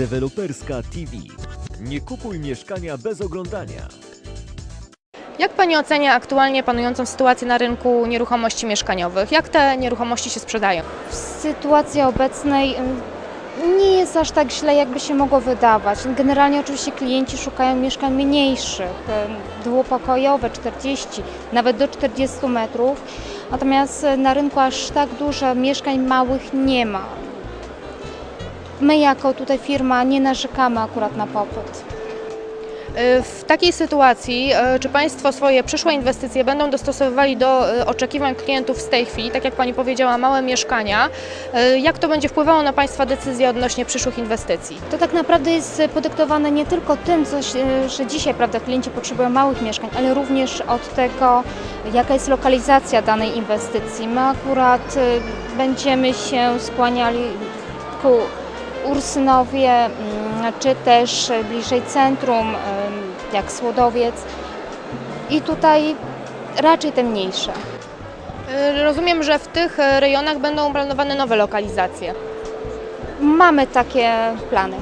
Deweloperska TV. Nie kupuj mieszkania bez oglądania. Jak Pani ocenia aktualnie panującą sytuację na rynku nieruchomości mieszkaniowych? Jak te nieruchomości się sprzedają? W sytuacji obecnej nie jest aż tak źle, jakby się mogło wydawać. Generalnie oczywiście klienci szukają mieszkań mniejszych, dwupokojowe, 40, nawet do 40 metrów. Natomiast na rynku aż tak dużo mieszkań małych nie ma. My jako tutaj firma nie narzekamy akurat na popyt. Y, W takiej sytuacji, y, czy Państwo swoje przyszłe inwestycje będą dostosowywali do y, oczekiwań klientów z tej chwili, tak jak Pani powiedziała, małe mieszkania? Jak to będzie wpływało na Państwa decyzje odnośnie przyszłych inwestycji? To tak naprawdę jest podyktowane nie tylko tym, co, że dzisiaj prawda, klienci potrzebują małych mieszkań, ale również od tego, jaka jest lokalizacja danej inwestycji. My akurat będziemy się skłaniali ku Ursynowie, mm, czy też bliżej centrum, y, jak Słodowiec. I tutaj raczej te mniejsze. Y, Rozumiem, że w tych y, rejonach będą planowane nowe lokalizacje. Mamy takie plany.